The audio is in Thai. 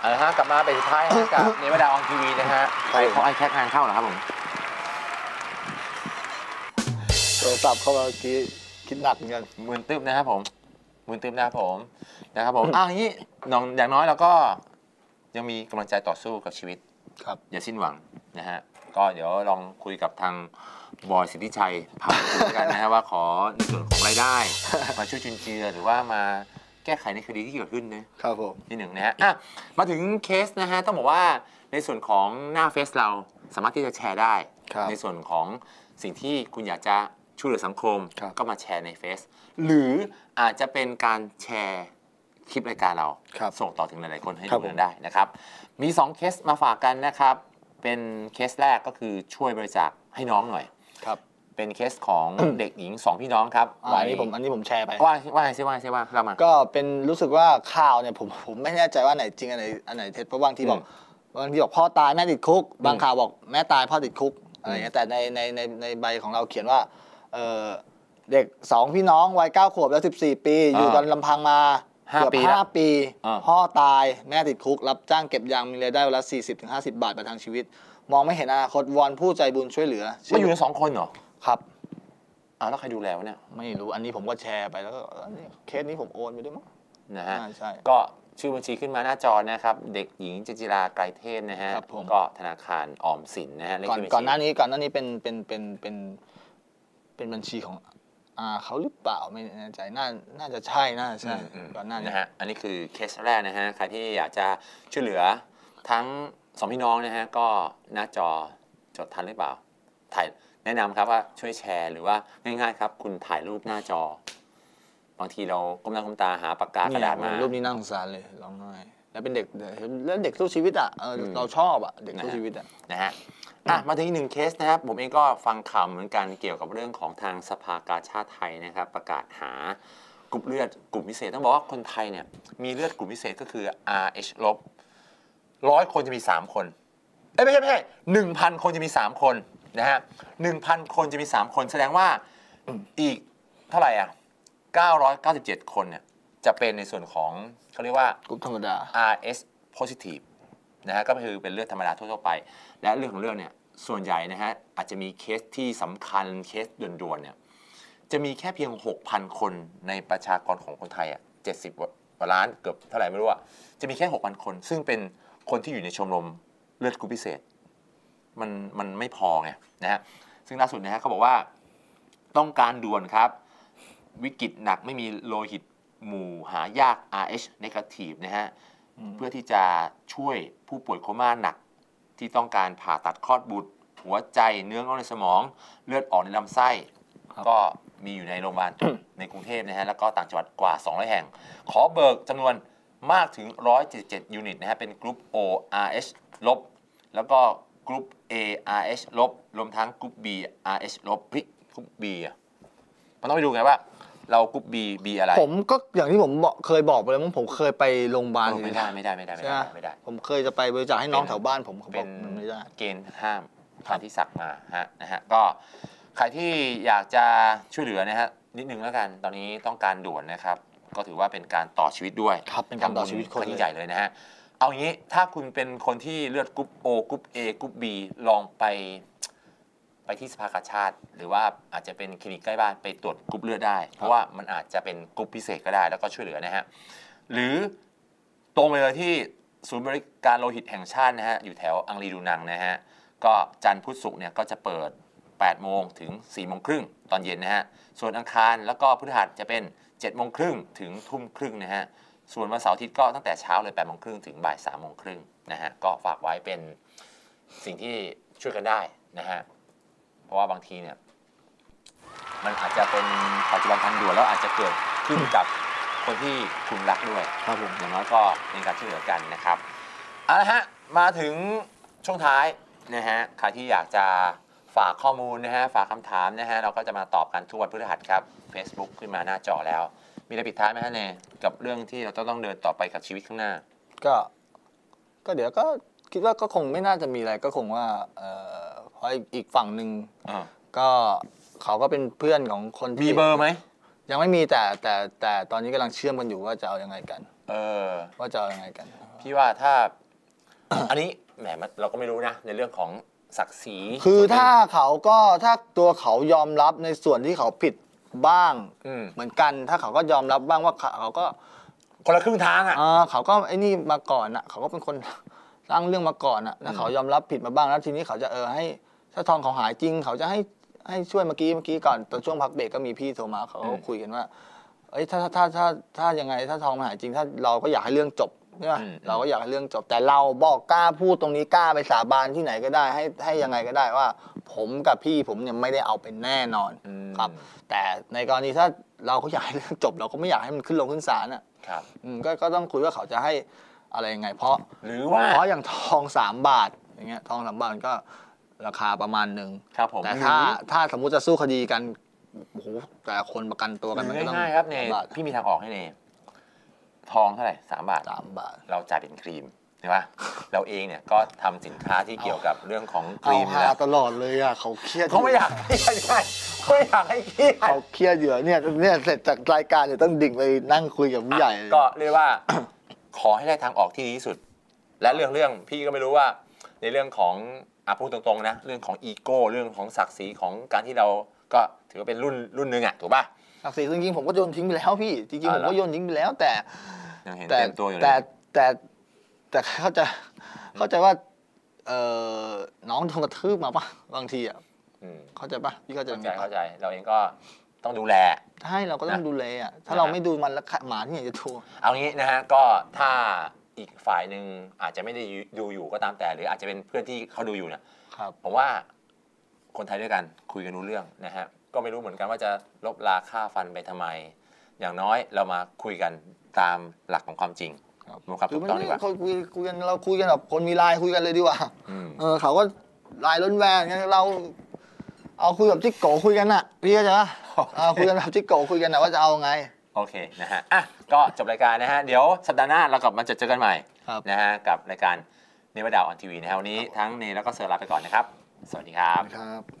เอาละฮะกลับมาเป็นสุดท้ายนะฮะกับเนวดาออนทีวีนะฮะครับไปของไอแคกงานเข้าเหรอครับผมโทรศัพท์เข้ามาเมื่อกี้คิดหนักเหมือนกันมืนตึบนะครับผมมืนตึบนะครับผมนะครับผมอ้าวอย่างนี้น้องอย่างน้อยเราก็ ยังมีกำลังใจต่อสู้กับชีวิต ครับ อย่าสิ้นหวังนะฮะก็เดี๋ยวลองคุยกับทางบอยสิทธิชัยผ่านคุยกันนะฮะว่าขอในส่วนของรายได้ มาช่วยจุนเจือหรือว่ามา แก้ไขในคดีที่เกิดขึ้นนะครับผมที่หนึ่งนะฮะอะมาถึงเคสนะฮะต้องบอกว่าในส่วนของหน้าเฟซเราสามารถที่จะแชร์ได้ ครับในส่วนของสิ่งที่คุณอยากจะช่วยเหลือสังคม ครับ ก็มาแชร์ในเฟซหรืออาจจะเป็นการแชร์คลิปรายการเรา ครับ ส่งต่อถึงหลาย ๆ คนให้ครับดูผม กันได้นะครับ มี 2 เคสมาฝากกันนะครับ เป็นเคสแรกก็คือช่วยบริจาคให้น้องหน่อย ครับ เป็นเคสของ เด็กหญิง2พี่น้องครับอ่าอันนี้ผมอันนี้ผมแชร์ไป ว่าว่าไงซิว่าไงซิว่าเรามา ก็เป็นรู้สึกว่าข่าวเนี่ยผมผมไม่แน่ใจว่าอันไหนจริงอันไหนอันไหนเท็จเพราะบางทีบอกอืบางทีบอกพ่อตายแม่ติดคุก บางอืมข่าวบอกแม่ตายพ่อติดคุกอะไรอย่างเงี้ยแต่ในในในในใบของเราเขียนว่าเออเด็กสองพี่น้องวัยเก้าขวบแล้วสิบสี่ปี อยู่กันลำพังมาห้าเกือบปีห้าแล้วปี อ่า พ่อตายแม่ติดคุก รับจ้างเก็บยางมีรายได้วันละสี่สิบถึงห้าสิบาทประทังชีวิต มองไม่เห็นอนาคตวอนผู้ใจบุญช่วยเหลือ มาอยู่กันสองคนเหรอ ครับอ้าวแล้วใครดูแลวะเนี่ยไม่รู้อันนี้ผมก็แชร์ไปแล้วก็เออนี่เคสนี้ผมโอนไปด้วยมั้งนะฮะ อ่าใช่ ก็ชื่อบัญชีขึ้นมาหน้าจอนะครับ เด็กหญิงเจจิราไกรเทพนะฮะ ครับผม ก็ธนาคารออมสินนะฮะเลขก่อนที่บัญชีก่อนหน้านี้ก่อนหน้านี้เป็นเป็นเป็นเป็นเป็นบัญชีของอาเขาหรือเปล่าไม่แน่ใจน่าน่าจะใช่น่าจะใช่อืมก่อนหน้านี้นะฮะอันนี้คือเคสแรกนะฮะใครที่อยากจะช่วยเหลือทั้งสองพี่น้องนะฮะก็หน้าจอจดทันหรือเปล่า ถ่าย แนะนำครับว่าช่วยแชร์หรือว่าง่ายๆครับคุณถ่ายรูปหน้าจอ บางทีเราก้มหน้าก้มตาหาปากกากระดาษมา รูปนี้น่าสงสารเลยร้องไห้แล้วเป็นเด็กแล้วเด็กสู้ชีวิตอะเอออมเราชอบอะเด็กสู้นะฮะชีวิตอะนะฮะอะมาถึงอีกหนึ่งเคสนะครับ ผมเองก็ฟังข่าวเหมือนกันเกี่ยวกับเรื่องของทางสภากาชาติไทยนะครับ ประกาศหากลุ่มเลือดกลุ่มพิเศษต้องบอกว่าคนไทยเนี่ยมีเลือดกลุ่มพิเศษก็คือ RH ลบร้อยคนจะมี 3 คนเอ้ยไม่ใช่ไม่ใช่หนึ่งพันคนจะมี 3 คน นะฮะหนึ่งพันคนจะมี 3 คนแสดงว่าอีกเท่าไหร่อะ997 คนเนี่ยจะเป็นในส่วนของเขาเรียกว่ากรุ๊ปธรรมดา RS positive นะฮะก็คือเป็นเลือดธรรมดาทั่วๆไป และเรื่องของเรื่องเนี่ยส่วนใหญ่นะฮะอาจจะมีเคสที่สำคัญเคสด่วนๆเนี่ยจะมีแค่เพียง 6,000 คนในประชากรของคนไทยอะ70กว่าล้านเกือบเท่าไหร่ไม่รู้อะจะมีแค่ 6,000 คน ซึ่งเป็นคนที่อยู่ในชมรมเลือดกรุ๊ปพิเศษ มันมันไม่พอไงนะฮะซึ่งล่าสุดนะฮะเขาบอกว่าต้องการด่วนครับ วิกฤตหนักไม่มีโลหิตหมู่หายาก RH negative นะฮะเพื่อที่จะช่วยผู้ป่วยโคม่าหนักที่ต้องการผ่าตัดคลอดบุตร หัวใจเนื้องอกในสมองเลือดออกในลำไส้ครับก็มีอยู่ในโรงพยาบาลในกรุงเทพนะฮะแล้วก็ต่างจังหวัดกว่า 200 แห่ง ขอเบิกจำนวนมากถึง 177 ยูนิตนะฮะเป็นกรุ๊ป O RH ลบแล้วก็ กรุ๊ป A RH ลบรวมทั้งกรุ๊ป B RH ลบเฮ้ยกรุ๊ป B อะมันต้องไปดูไงว่า เรากรุ๊ป B B อะไร ผมก็อย่างที่ผมบอกเคยบอกไปแล้วมั้งผมเคยไปโรงพยาบาลเออไม่ได้ไม่ได้ไม่ได้ไม่ใช่ไหได้มไม่ได้ ผมเคยจะไปบริจาคให้น้องเป็น แถวบ้านผมเขาบเป็อกนมันไม่ได้ เกณฑ์ห้ามทางที่สักมาฮะนะฮะก็ใครที่อยากจะช่วยเหลือนะฮะนิดนึงแล้วกันตอนนี้ต้องการด่วนนะครับ ก็ถือว่าเป็นการต่อชีวิตด้วยครับเป็นการต่อชีวิตคนทำบุญครั้งใหญ่เลยนะฮะ เอางี้ถ้าคุณเป็นคนที่เลือดกรุ๊ป O กรุ๊ป A กรุ๊ป B ลองไปไปที่สภากาชาติ หรือว่าอาจจะเป็นคลินิกใกล้บ้านไปตรวจกรุ๊ปเลือดได้ เพราะว่ามันอาจจะเป็นกรุ๊ปพิเศษก็ได้ แล้วก็ช่วยเหลือนะฮะหรือตรงไปเลยที่ศูนย์บริการโลหิตแห่งชาตินะฮะอยู่แถวอังรีดูนังนะฮะก็จันทร์พุธศุกร์เนี่ยก็จะเปิด 8 โมงถึง 4 โมงครึ่งตอนเย็นนะฮะส่วนอังคารแล้วก็พฤหัสจะเป็น 7 โมงครึ่งถึงทุ่มครึ่งนะฮะ ส่วนวันเสาร์อาทิตย์ก็ตั้งแต่เช้าเลย8โมงครึ่งถึงบ่าย3โมงครึ่งนะฮะก็ฝากไว้เป็นสิ่งที่ช่วยกันได้นะฮะเพราะว่าบางทีเนี่ยมันอาจจะเป็นปัจจุบันทันด่วนแล้วอาจจะเกิดขึ้นกับคนที่คุณรักด้วยครับผมอย่างน้อยก็เป็นการช่วยเหลือกันนะครับเอาละฮะมาถึงช่วงท้ายนะฮะใครที่อยากจะฝากข้อมูลนะฮะฝากคำถามนะฮะเราก็จะมาตอบกันทุกวันพฤหัสครับ Facebook ขึ้นมาหน้าจอแล้ว มีอะไรปิดท้ายไหมฮะเนกับเรื่องที่เราต้องต้องเดินต่อไปกับชีวิตข้างหน้า ก็ก็เดี๋ยวก็คิดว่าก็คงไม่น่าจะมีอะไรก็คงว่าเอ่อเพราะอีกอีกฝั่งหนึ่งอ่าก็เขาก็เป็นเพื่อนของคนมีที่เบอร์ไหมยังไม่มีแต่แต่แต่ตอนนี้กำลังเชื่อมกันอยู่ว่าจะเอายังไงกัน เออ ว่าจะเอายังไงกัน พี่ว่าถ้า อันนี้แหมมันเราก็ไม่รู้นะ ในเรื่องของศักดิ์ศรีคือถ้าเขาก็ถ้าตัวเขายอมรับในส่วนที่เขาผิด บ้างอืมเหมือนกัน ถ้าเขาก็ยอมรับบ้างว่าเขาก็คนละครึ่งทางอะอ่าเขาก็ไอ้นี่มาก่อนอะ เขาก็เป็นคนสร้างเรื่องมาก่อนอะถ้าเขายอมรับผิดมาบ้างแล้วทีนี้เขาจะเออให้ถ้าทองเขาหายจริง เขาจะให้ให้ช่วยเมื่อกี้เมื่อกี้ก่อนตอนช่วงพักเบรกก็มีพี่โทรมาเขาก็อืมคุยกันว่าเอ้ยถ้าถ้าถ้าถ้าถ้ายังไงถ้าทองมันหายจริง ถ้าเราก็อยากให้เรื่องจบใช่ไหมเราก็อยากให้เรื่องจบแต่เราบอกกล้าพูดตรงนี้กล้าไปสาบานที่ไหนก็ได้ให้ให้ยังไงก็ได้ว่า ผมกับพี่ผมเนี่ยไม่ได้เอาเป็นแน่นอนอืมครับ แต่ในกรณีถ้าเราก็อยากให้เรื่องจบ เราก็ไม่อยากให้มันขึ้นลงขึ้นศาลอะครับอืมก็ก็ต้องคุยว่าเขาจะให้อะไรยังไง เพราะหรือว่าเพราะอย่างทองสามบาทอย่างเงี้ยทองสามบาทก็ราคาประมาณหนึ่งครับผมแต่ถ้าถ้าสมมุติจะสู้คดีกันโอ้โหแต่ละคนประกันตัวกันมันก็ต้องง่ายๆครับเนสามบาทพี่มีทางออกให้เนทองเท่าไหร่สามบาทสามบาท เราจ่ายเป็นครีม ใช่ปะเราเองเนี่ยก็ทำสินค้าที่เกี่ยวกับเรื่องของคเอารีมนี่หาแหละตลอดเลยอะเขาเครียดเขาไม่อยากให้ใช่เขาไม่อยากให้เครียด เขาเครียดอยู่เนี่ยเนี่ยเสร็จจากรายการเดี๋ยวต้องดิ่งไปนั่งคุยกับผู้ใหญ่เลยก็เรียกว่า ขอให้ได้ทางออกที่ดีที่สุด และเรื่องเรื่องพี่ก็ไม่รู้ว่า ในเรื่องของอะพูดตรงๆนะเรื่องของอีโก้เรื่องของศักดิ์ศรีของการที่เราก็ถือว่าเป็นรุ่นรุ่นหนึ่งอะถูกป่ะ ศักดิ์ศรีจริงๆผมก็โยนทิ้งไปแล้วพี่จริงๆอ๋ผอมเหรอ ก็โยนทิ้งไปแล้วแต่ ยังเห็นแต่เต็มตัวอยู่เลแต่ยแต่ แต่เข้าใจเข้าใจว่าเออน้องโดนกระทืบมาปะบางทีอะอืมเข้าใจปะพี่เข้าใจเข้าไหมใจเข้าใจ เราเองก็ต้องดูแล ใช่เราก็ต้องนะดูแลอะถ้านะเราฮะไม่ดูมันแล้วหมาที่ไหนจะดู เอางี้นะฮะก็ถ้าอีกฝ่ายหนึ่งอาจจะไม่ได้ดูอยู่ก็ตามแต่ หรืออาจจะเป็นเพื่อนที่เขาดูอยู่เนี่ยครับ ผมว่าคนไทยด้วยกันคุยกันรู้เรื่องนะฮะก็ไม่รู้เหมือนกันว่าจะลบลาค่าฟันไปทำไม อย่างน้อยเรามาคุยกันตามหลักของความจริง ครับมูครับคืถูอกมันต้องไม่ดีกว่าคุยคุยคุยกันเราคุยกันแบบคนมีไลน์คุยกันเลยดีกว่าอืม เออเขาก็ไลน์ล้นแวนงั้นเรา เอาคุยแบบจิ๊กโกคุยกันอะพี่เข้าใจปะเอาคุยกันแบบจิ๊กโกคุยกันนะว่าจะเอาไง โอเคนะฮะ อะ ก็จบรายการนะฮะ เดี๋ยวสัปดาห์หน้าเรากลับมาเจอเจอกันใหม่ครับ นะฮะ กับรายการเนวดาวออนทีวีนะฮะวันนี้ทั้งเนแล้วก็เซอร์ลาไปก่อนนะครับ สวัสดีครับ ครับ